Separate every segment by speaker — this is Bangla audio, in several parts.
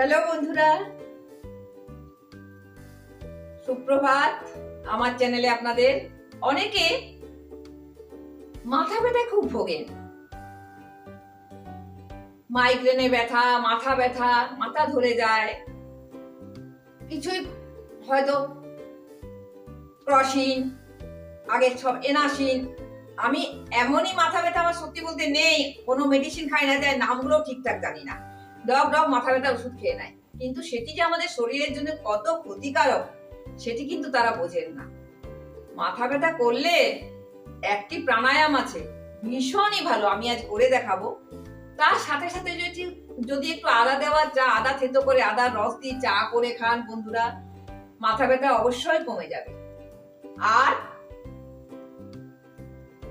Speaker 1: হ্যালো বন্ধুরা। সুপ্রভাত, আমার চ্যানেলে আপনাদের অনেকে মাথা ব্যথা খুব ভোগেন। মাইগ্রেনে ব্যথা, মাথা ব্যথা, মাথা ধরে যায়। কিছুই হয়তো ক্রসিন আগে সব এনাসিন। আমি এমনই মাথা ব্যথা আমার সত্যি বলতে নেই, কোনো মেডিসিন খাই না যায় নামগুলো ঠিকঠাক জানি না। ডগ ডগ মাথা ব্যথা ওষুধ খেয়ে নেয়। কিন্তু সেটি যে আমাদের শরীরের জন্য কত ক্ষতিকারক, সেটি কিন্তু তারা বোঝেন না। মাথা ব্যথা করলে একটি প্রাণায়াম আছে, ভীষণই ভালো, আমি আজ করে দেখাবো। তার সাথে সাথে যদি যদি একটু আদা দেওয়া চা, আদা থেতো করে আদার রস দিয়ে চা করে খান বন্ধুরা, মাথা ব্যথা অবশ্যই কমে যাবে। আর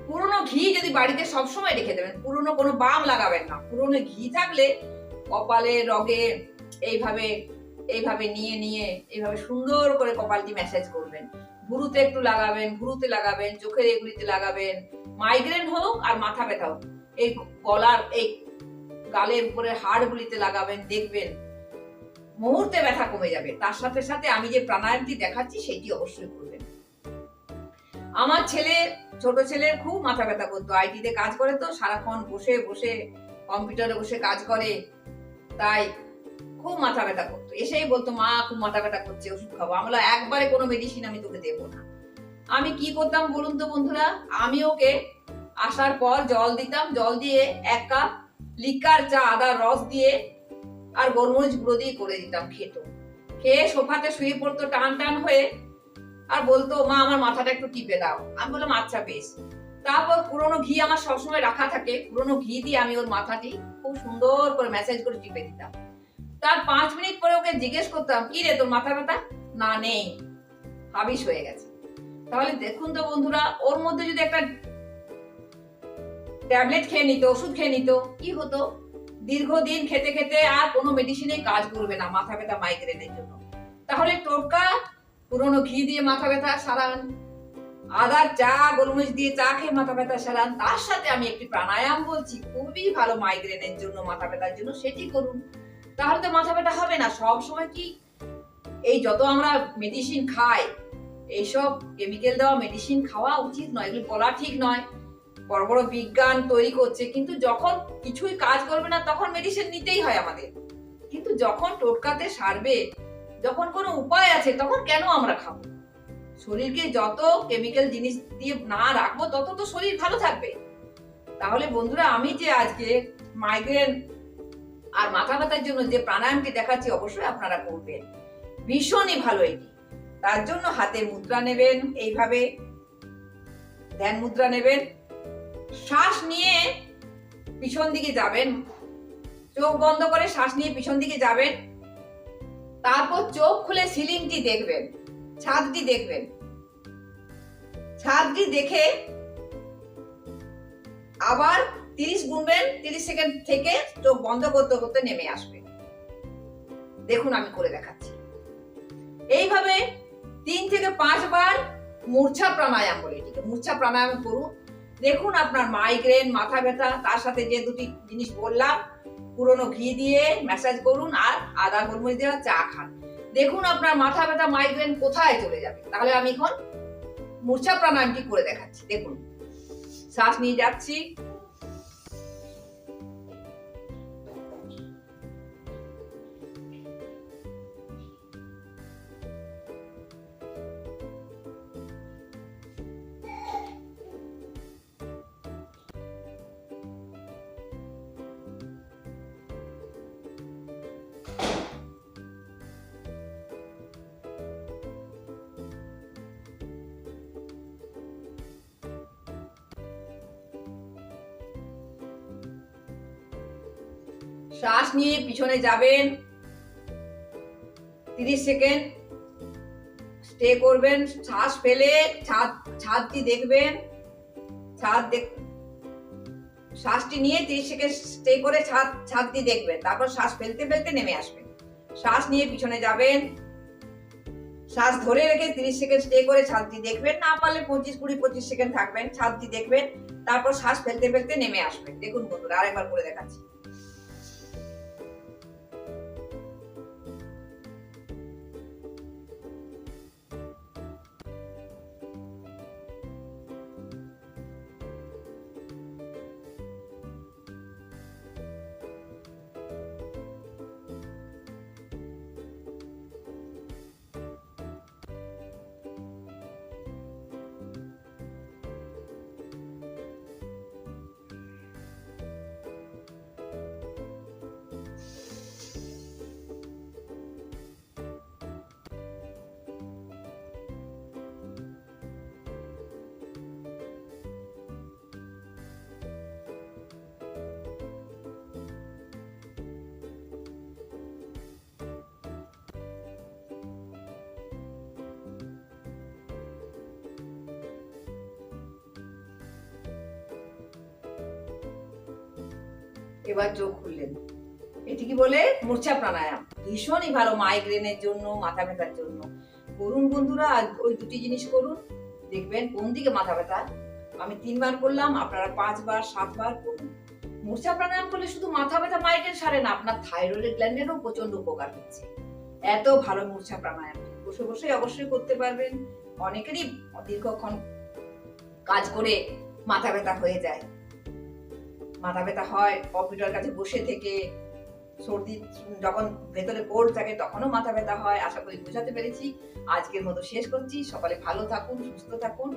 Speaker 1: পুরনো ঘি যদি বাড়িতে সবসময় রেখে দেবেন, পুরনো কোনো বাম লাগাবেন না, পুরনো ঘি থাকলে কপালে রগে এইভাবে এইভাবে নিয়ে নিয়ে, এইভাবে সুন্দর করে কপালটি ম্যাসাজ করবেন। ভুরুতে একটু লাগাবেন, ভুরুতে লাগাবেন, চোখের এগুলিতে লাগাবেন। মাইগ্রেন হোক আর মাথা ব্যথা হোক। এই গলার, এই গালের উপরে হাড়গুলিতে লাগাবেন, দেখবেন মুহূর্তে ব্যথা কমে যাবে। তার সাথে সাথে আমি যে প্রাণায়ামটি দেখাচ্ছি, সেটি অবশ্যই করবেন। আমার ছেলে, ছোট ছেলের খুব মাথা ব্যথা করতো। আইটিতে কাজ করে তো, সারাক্ষণ বসে বসে, কম্পিউটারে বসে কাজ করে। তাই খুব মাথা ব্যথা করতো। এসেই বলতো, মা, খুব মাথা ব্যথা করছে, ওষুধ খাব। আমরা একবারে কোনো মেডিসিন আমি তোকে দেবো না। আমি কি করতাম বলুন তো বন্ধুরা? আমি ওকে আসার পর জল দিতাম, জল দিয়ে এক কাপ লিকার চা আদার রস দিয়ে আর গোলমরিচ গুঁড়ো দিয়ে করে দিতাম খেত। খেয়ে সোফাতে শুয়ে পড়তো টান টান হয়ে আর বলতো, মা, আমার মাথাটা একটু টিপে দাও। আমি বললাম আচ্ছা বেশ। তারপর পুরোনো ঘি আমার সবসময় রাখা থাকে। পুরোনো ঘি দিয়ে আমি ওর মাথাটি খুব সুন্দর করে মেসেজ করে টিপে দিতাম। তার পাঁচ মিনিট পরে ওকে জিজ্ঞেস করতাম, কি রে তোর মাথা ব্যথা না, নেই। হাবিস হয়ে গেছে। তাহলে দেখুন তো বন্ধুরা, ওর মধ্যে যদি একটা ট্যাবলেট খেয়ে নিত, ওষুধ খেয়ে নিত, কি হতো? দীর্ঘদিন খেতে খেতে আর কোনো মেডিসিনে কাজ করবে না মাথা ব্যথা মাইগ্রেনের জন্য। তাহলে টোটকা, পুরোনো ঘি দিয়ে মাথা ব্যথা, সারান। আদার চা, গোলমরিচ দিয়ে চা খেয়ে মাথা ব্যথা সারান। তার সাথে আমি একটি প্রাণায়াম বলছি। খুবই ভালো মাইগ্রেনের জন্য, মাথা ব্যথার জন্য। সেটি করুন। তাহলে তো মাথা ব্যথা হবে না। সব সময় কি এই যত আমরা মেডিসিন খাই, এইসব কেমিক্যাল দেওয়া মেডিসিন খাওয়া উচিত নয়। এগুলো বলা ঠিক নয়। বড় বড় বিজ্ঞান তৈরি করছে। কিন্তু যখন কিছুই কাজ করবে না, তখন মেডিসিন নিতেই হয় আমাদের। কিন্তু যখন টোটকাতে সারবে, যখন কোনো উপায় আছে, তখন কেন আমরা খাব? শরীরকে যত কেমিক্যাল জিনিস দিয়ে না রাখব, তত তো শরীর ভালো থাকবে। তাহলে বন্ধুরা, আমি যে আজকে মাইগ্রেন আর মাথা ব্যথার জন্য যে প্রাণায়ামটি দেখাচ্ছি, অবশ্যই আপনারা করবেন। ভীষণই ভালো এটি। তার জন্য হাতে মুদ্রা নেবেন এইভাবে। ধ্যান মুদ্রা নেবেন। শ্বাস নিয়ে পিছন দিকে যাবেন। চোখ বন্ধ করে শ্বাস নিয়ে পিছন দিকে যাবেন। তারপর চোখ খুলে সিলিংটি দেখবেন। ছাদটি দেখবেন। ছাদটি দেখে আবার তিরিশ গুনবেন, তিরিশ সেকেন্ড থেকে চোখ বন্ধ করতে করতে নেমে আসবে। দেখুন আমি করে দেখাচ্ছি। এইভাবে তিন থেকে পাঁচবার মূর্ছা প্রাণায়াম বলে এটিকে। মূর্ছা প্রাণায়াম করুন। দেখুন আপনার মাইগ্রেন মাথা ব্যথা, তার সাথে যে দুটি জিনিস বললাম, পুরনো ঘি দিয়ে ম্যাসাজ করুন আর আদা গোলমরিচ দেওয়া চা খান। দেখুন আপনার মাথা ব্যথা মাইগ্রেন কোথায় চলে যাবে। তাহলে আমি এখন মূর্ছা প্রাণায়ামটি করে দেখাচ্ছি। দেখুন। শ্বাস নিয়ে যাচ্ছি। শ্বাস নিয়ে পিছনে যাবেন। তিরিশ সেকেন্ড। স্টে করবেন। শ্বাস ফেলে ছাদ, ছাদটি দেখবেন। ছাদ দেখ, শ্বাসটি নিয়ে তিরিশ সেকেন্ড স্টে করে ছাদ, ছাদটি দেখবেন। তারপর শ্বাস ফেলতে ফেলতে নেমে আসবেন। শ্বাস নিয়ে পিছনে যাবেন। শ্বাস ধরে রেখে তিরিশ সেকেন্ড স্টে করে ছাদটি দেখবেন। না পারলে পঁচিশ, কুড়ি, পঁচিশ সেকেন্ড থাকবেন। ছাদটি দেখবেন। তারপর শ্বাস ফেলতে ফেলতে নেমে আসবেন। দেখুন বন্ধুরা, আরেকবার করে দেখাচ্ছি। এবার চোখ খুললেন। এটি কি বলে? মূর্ছা প্রাণায়াম। ভীষণই ভালো মাইগ্রেনের জন্য, মাথা ব্যথার জন্য। করুন বন্ধুরা ওই দুটি জিনিস করুন। দেখবেন কোন দিকে মাথা ব্যথা? আমি তিনবার করলাম, আপনারা পাঁচবার, সাতবার করুন। মূর্ছা প্রাণায়াম করলে শুধু মাথা ব্যথা মাইগ্রেন সারে না, আপনার থাইরয়েড গ্ল্যান্ডেরও প্রচণ্ড উপকার হচ্ছে। এত ভালো মূর্ছা প্রাণায়াম। বসে বসে অবশ্যই করতে পারবেন। অনেকেরই দীর্ঘক্ষণ কাজ করে মাথা ব্যথা হয়ে যায়। মাথা ব্যথা হয়, কম্পিউটার কাছে বসে থেকে সর্দি, যখন ভেতরে কোল্ড থাকে তখনও মাথা ব্যথা হয়। আশা করি বোঝাতে পেরেছি। আজকের মতো শেষ করছি। সকালে ভালো থাকুন, সুস্থ থাকুন।